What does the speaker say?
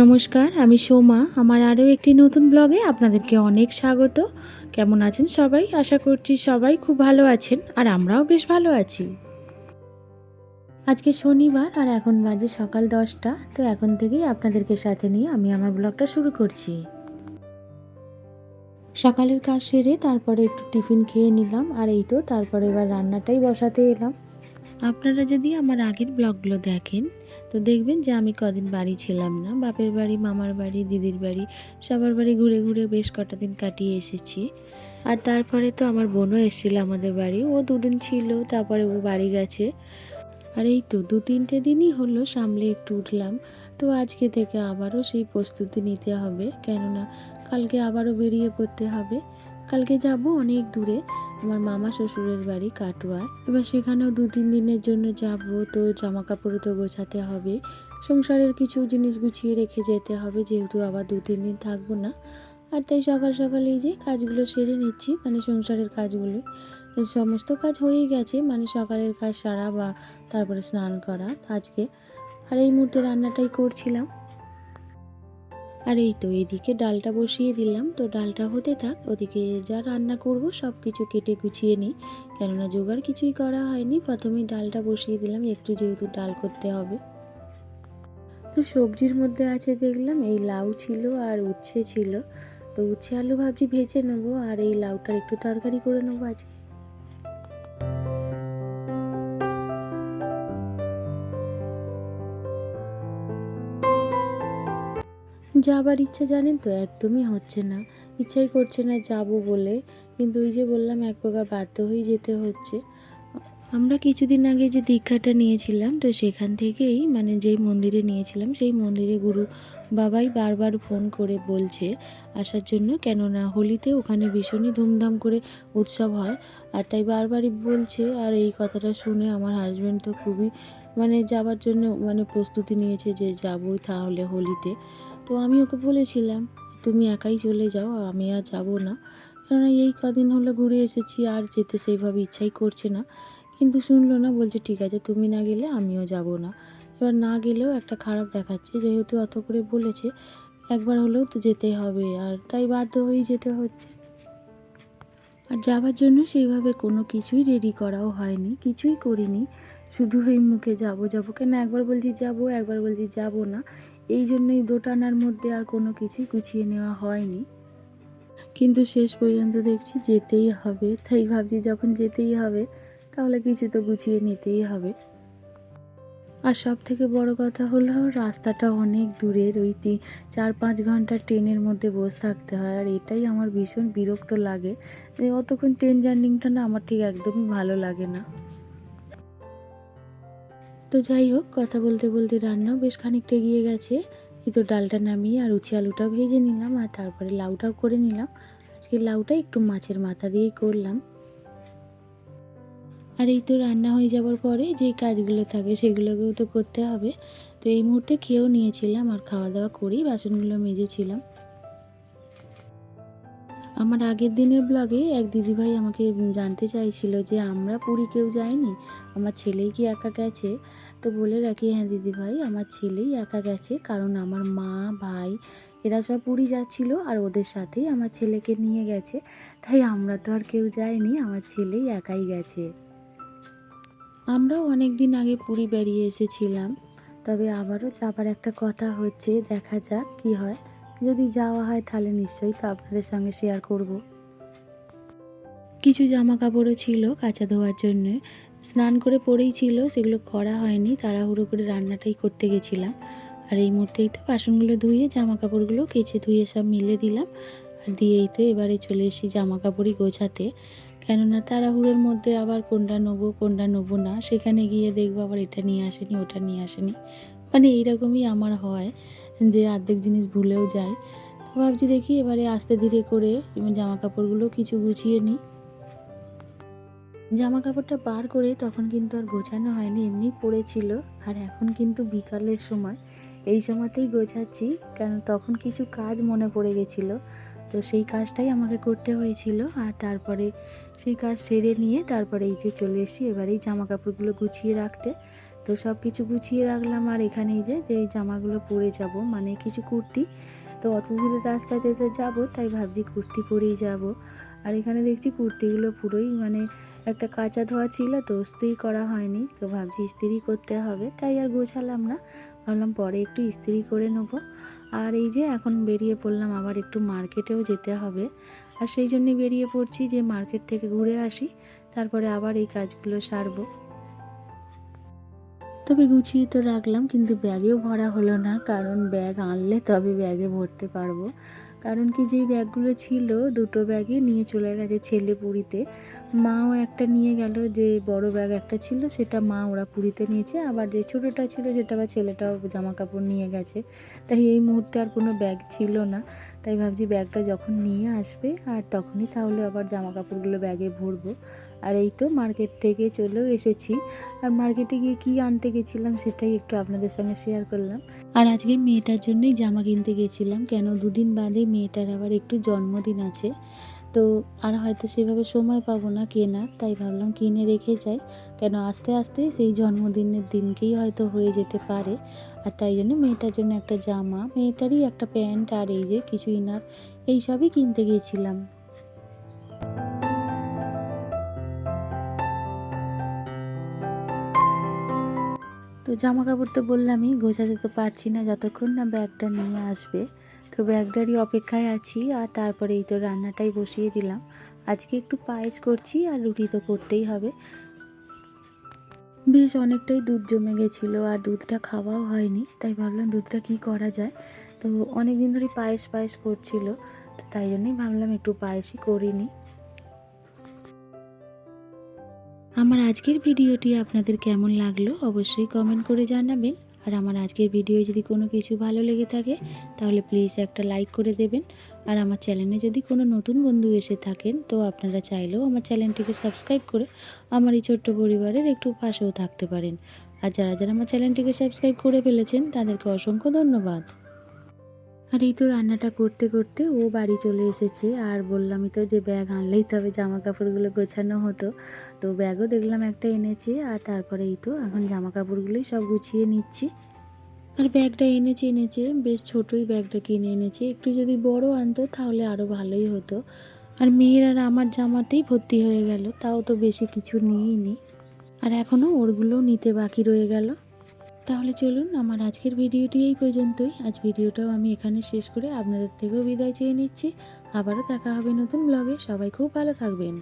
নমস্কার, আমি সোমা। আমার আরও একটি নতুন ব্লগে আপনাদেরকে অনেক স্বাগত। কেমন আছেন সবাই? আশা করছি সবাই খুব ভালো আছেন আর আমরাও বেশ ভালো আছি। আজকে শনিবার আর এখন বাজে সকাল দশটা, তো এখন থেকেই আপনাদেরকে সাথে নিয়ে আমি আমার ব্লগটা শুরু করছি। সকালের কাজ সেরে তারপরে একটু টিফিন খেয়ে নিলাম আর এই তো, তারপরে এবার রান্নাটাই বসাতে এলাম। আপনারা যদি আমার আগের ব্লগগুলো দেখেন তো দেখবেন যে আমি কদিন বাড়ি ছিলাম না। বাপের বাড়ি, মামার বাড়ি, দিদির বাড়ি, সবার বাড়ি ঘুরে ঘুরে বেশ কটা দিন কাটিয়ে এসেছি। আর তারপরে তো আমার বোনও এসেছিল আমাদের বাড়ি। ও দুদিন ছিল, তারপরে ও বাড়ি গেছে। আর এই তো দু তিনটে দিনই হলো, সামলে একটু উঠলাম। তো আজকে থেকে আবারও সেই প্রস্তুতি নিতে হবে। কেননা কালকে আবারও বেরিয়ে পড়তে হবে। কালকে যাব অনেক দূরে। আমার মামা শ্বশুরের বাড়ি কাটোয়ায় এবার সেখানেও দু, তিন দিনের জন্য যাব, তো জামা কাপড় তো গোছাতে হবে। সংসারের কিছু জিনিস গুছিয়ে রেখে যেতে হবে, যেহেতু আবার দু, তিন দিন থাকব না। আর তাই সকাল সকাল এই যে কাজগুলো সেরে নিচ্ছি মানে সংসারের কাজগুলো। সমস্ত কাজ হয়েই গেছে মানে সকালের কাজ সারা বা তারপরে স্নান করা আজকে। আর এই মুহূর্তে রান্নাটাই করছিলাম। আর এই তো এদিকে ডালটা বসিয়ে দিলাম। তো ডালটা হতে থাক, ওদিকে যা রান্না করব সব কিছু কেটে গুছিয়ে নিই। কেননা জোগাড় কিছুই করা হয়নি। প্রথমেই ডালটা বসিয়ে দিলাম, একটু যেহেতু ডাল করতে হবে। তো সবজির মধ্যে আছে দেখলাম, এই লাউ ছিল আর উচ্ছে ছিল। তো উচ্ছে আলু ভাবছি ভেজে নেব, আর এই লাউটার একটু তরকারি করে নেব আজকে। যাবার ইচ্ছা জানেন তো, একদমই হচ্ছে না। ইচ্ছাই করছে না যাব বলে। কিন্তু ওই যে বললাম, এক প্রকার বাধ্য হয়ে যেতে হচ্ছে। আমরা কিছুদিন আগে যে দীক্ষাটা নিয়েছিলাম, তো সেখান থেকেই মানে যেই মন্দিরে নিয়েছিলাম, সেই মন্দিরে গুরু বাবাই বারবার ফোন করে বলছে আসার জন্য। কেননা হোলিতে ওখানে ভীষণই ধুমধাম করে উৎসব হয়। আর তাই বারবারই বলছে, আর এই কথাটা শুনে আমার হাজব্যান্ড তো খুবই মানে যাবার জন্য মানে প্রস্তুতি নিয়েছে যে যাবই তাহলে হোলিতে। তো আমি ওকে বলেছিলাম, তুমি একাই চলে যাও, আমি আর যাব না। কেননা এই কদিন হলো ঘুরে এসেছি, আর যেতে সেইভাবে ইচ্ছাই করছে না। কিন্তু শুনলো না, বলছে, ঠিক আছে, তুমি না গেলে আমিও যাব না। এবার না গেলেও একটা খারাপ দেখাচ্ছে, যেহেতু অত করে বলেছে, একবার হলেও তো যেতেই হবে, আর তাই বাধ্য হয়েই যেতে হচ্ছে। আর যাবার জন্য সেইভাবে কোনো কিছুই রেডি করাও হয়নি, কিছুই করিনি। শুধু ওই মুখে যাব যাব, কেন একবার বলছি যাব, একবার বলছি যাব না। এই জন্যই দোটানার মধ্যে আর কোনো কিছুই গুছিয়ে নেওয়া হয়নি। কিন্তু শেষ পর্যন্ত দেখছি যেতেই হবে। তাই ভাবছি যখন যেতেই হবে, তাহলে কিছু তো গুছিয়ে নিতেই হবে। আর সব থেকে বড় কথা হলো, রাস্তাটা অনেক দূরের। ওই তিন, চার, পাঁচ ঘণ্টা ট্রেনের মধ্যে বসে থাকতে হয়। আর এটাই আমার ভীষণ বিরক্ত লাগে। অতক্ষণ ট্রেন জার্নিংটা না আমার ঠিক একদমই ভালো লাগে না। তো যাই হোক, কথা বলতে বলতে রান্নাও বেশ খানিকটা এগিয়ে গেছে। এই তো ডালটা নামিয়ে আর উচি আলুটাও ভেজে নিলাম আর তারপরে লাউটাও করে নিলাম। আজকে লাউটা একটু মাছের মাথা দিয়েই করলাম। আর এই তো রান্না হয়ে যাওয়ার পরে যে কাজগুলো থাকে সেগুলোকেও তো করতে হবে। তো এই মুহূর্তে খেয়েও নিয়েছিলাম আর খাওয়া দাওয়া করেই বাসনগুলো মেজেছিলাম। আমার আগের দিনের ব্লগে এক দিদিভাই আমাকে জানতে চাইছিল যে আমরা পুরী কেউ যাইনি আমার ছেলেই কি একা গেছে? তো বলে রাখি হ্যাঁ দিদিভাই, আমার ছেলেই একা গেছে। কারণ আমার মা, ভাই, এরা সব পুরী যাচ্ছিল আর ওদের সাথেই আমার ছেলেকে নিয়ে গেছে। তাই আমরা তো আর কেউ যাইনি, আমার ছেলেই একাই গেছে। আমরাও অনেক দিন আগে পুরী বেরিয়ে এসেছিলাম। তবে আবারও যাবার একটা কথা হচ্ছে, দেখা যাক কি হয়। যদি যাওয়া হয় তাহলে নিশ্চয়ই তো আপনাদের সঙ্গে শেয়ার করব। কিছু জামা কাপড়ও ছিল কাঁচা ধোয়ার জন্য। স্নান করে পরেই ছিল, সেগুলো করা হয়নি, তাড়াহুড়ো করে রান্নাটাই করতে গেছিলাম। আর এই মুহূর্তেই তো বাসনগুলো ধুয়ে জামা কাপড়গুলো কেচে ধুয়ে সব মিলে দিলাম। আর দিয়েই তো এবারে চলে এসেছি জামা কাপড়ই গোছাতে। কেননা তাড়াহুড়োর মধ্যে আবার কোনটা নেব কোনটা নেব না, সেখানে গিয়ে দেখব আবার এটা নিয়ে আসেনি, ওটা নিয়ে আসেনি। মানে এইরকমই আমার হয় যে অর্ধেক জিনিস ভুলেও যায় তো ভাবছি দেখি এবারে আস্তে ধীরে করে জামা কাপড়গুলো কিছু গুছিয়ে নিই। জামা কাপড়টা বার করে তখন কিন্তু আর গোছানো হয়নি, এমনি পড়েছিল। আর এখন কিন্তু বিকালের সময়। এই সময়তেই গোছাচ্ছি, কেন তখন কিছু কাজ মনে পড়ে গেছিল। তো সেই কাজটাই আমাকে করতে হয়েছিল। আর তারপরে সেই কাজ সেরে নিয়ে তারপরে এই যে চলে এসেছি, এবার এই জামা কাপড়গুলো গুছিয়ে রাখতে। তো সব কিছু গুছিয়ে রাখলাম আর এখানেই যে যে এই জামাগুলো পরে যাব মানে কিছু কুর্তি। তো অত দূরে রাস্তাতে তো যাব, তাই ভাবছি কুর্তি পরেই যাব। আর এখানে দেখছি কুর্তিগুলো পুরোই মানে একটা কাঁচা ধোয়া ছিল তো ইস্ত্রি করা হয়নি, তো ভাবছি ইস্ত্রি করতে হবে, তাই আর গোছালাম না। ভাবলাম পরে একটু ইস্ত্রি করে নেব। আর এই যে এখন বেরিয়ে পড়লাম, আবার একটু মার্কেটেও যেতে হবে। আর সেই জন্যই বেরিয়ে পড়ছি যে মার্কেট থেকে ঘুরে আসি, তারপরে আবার এই কাজগুলো সারবো। তবে গুছিয়ে তো রাখলাম, কিন্তু ব্যাগেও ভরা হলো না, কারণ ব্যাগ আনলে তবে ব্যাগে ভরতে পারব। কারণ কি যেই ব্যাগগুলো ছিল, দুটো ব্যাগে নিয়ে চলে গেছে ছেলে পুরীতে। মাও একটা নিয়ে গেল, যে বড় ব্যাগ একটা ছিল, সেটা মা ওরা পুরীতে নিয়েছে। আবার যে ছোটোটা ছিল, সেটা আবার ছেলেটাও জামা কাপড় নিয়ে গেছে। তাই এই মুহূর্তে আর কোনো ব্যাগ ছিল না। তাই ভাবছি ব্যাগটা যখন নিয়ে আসবে, আর তখনই তাহলে আবার জামা কাপড়গুলো ব্যাগে ভরবো। আর এই তো মার্কেট থেকে চলেও এসেছি। আর মার্কেটে গিয়ে কী আনতে গেছিলাম সেটাই একটু আপনাদের সঙ্গে শেয়ার করলাম। আর আজকে মেয়েটার জন্যই জামা কিনতে গেছিলাম, কেন দুদিন বাদে মেয়েটার আবার একটু জন্মদিন আছে। তো আর হয়তো সেভাবে সময় পাবো না কেনার তাই ভাবলাম কিনে রেখে যাই। কেন আস্তে আস্তে সেই জন্মদিনের দিনকেই হয়তো হয়ে যেতে পারে। আর তাই জন্য মেয়েটার জন্য একটা জামা, মেয়েটারই একটা প্যান্ট আর এই যে কিছু ইনার, এইসবই কিনতে গিয়েছিলাম তো জামা কাপড় তো বললামই, গোছাতে তো পারছি না, যতক্ষণ না ব্যাগটা নিয়ে আসবে। তো ব্যাগটারই অপেক্ষায় আছি আর তারপরে এই তো রান্নাটাই বসিয়ে দিলাম। আজকে একটু পায়েস করছি আর রুটি তো করতেই হবে। বেশ অনেকটাই দুধ জমে গেছিল আর দুধটা খাওয়াও হয়নি, তাই ভাবলাম দুধটা কি করা যায়। তো অনেক দিন ধরে পায়েস পায়েস করছিল, তো তাই জন্যই ভাবলাম একটু পায়েসই করিনি। আমার আজকের ভিডিওটি আপনাদের কেমন লাগল অবশ্যই কমেন্ট করে জানাবেন। আর আমার আজকের ভিডিও যদি কোনো কিছু ভালো লেগে থাকে, তাহলে প্লিজ একটা লাইক করে দেবেন। আর আমার চ্যানেলে যদি কোনো নতুন বন্ধু এসে থাকেন, তো আপনারা চাইলেও আমার চ্যানেলটিকে সাবস্ক্রাইব করে আমার এই ছোট্ট পরিবারের একটু পাশেও থাকতে পারেন। আর যারা যারা আমার চ্যানেলটিকে সাবস্ক্রাইব করে ফেলেছেন, তাদেরকে অসংখ্য ধন্যবাদ। আর এই তো রান্নাটা করতে করতে ও বাড়ি চলে এসেছে। আর বললামই তো যে ব্যাগ আনলেই তবে জামা কাপড়গুলো গোছানো হতো। তো ব্যাগও দেখলাম একটা এনেছে আর তারপরে এই তো এখন জামা কাপড়গুলোই সব গুছিয়ে নিচ্ছি। আর ব্যাগটা এনেছে এনেছে, বেশ ছোটোই ব্যাগটা কিনে এনেছে। একটু যদি বড় আনতো তাহলে আরও ভালোই হতো। আর মেয়ের আর আমার জামাতেই ভর্তি হয়ে গেল, তাও তো বেশি কিছু নিইনি। আর এখনও ওরগুলোও নিতে বাকি রয়ে গেল। তাহলে চলুন আমার আজকের ভিডিওটি এই পর্যন্তই। আজ ভিডিওটাও আমি এখানে শেষ করে আপনাদের থেকেও বিদায় চেয়ে নিচ্ছি। আবারও দেখা হবে নতুন ব্লগে সবাই খুব ভালো থাকবেন।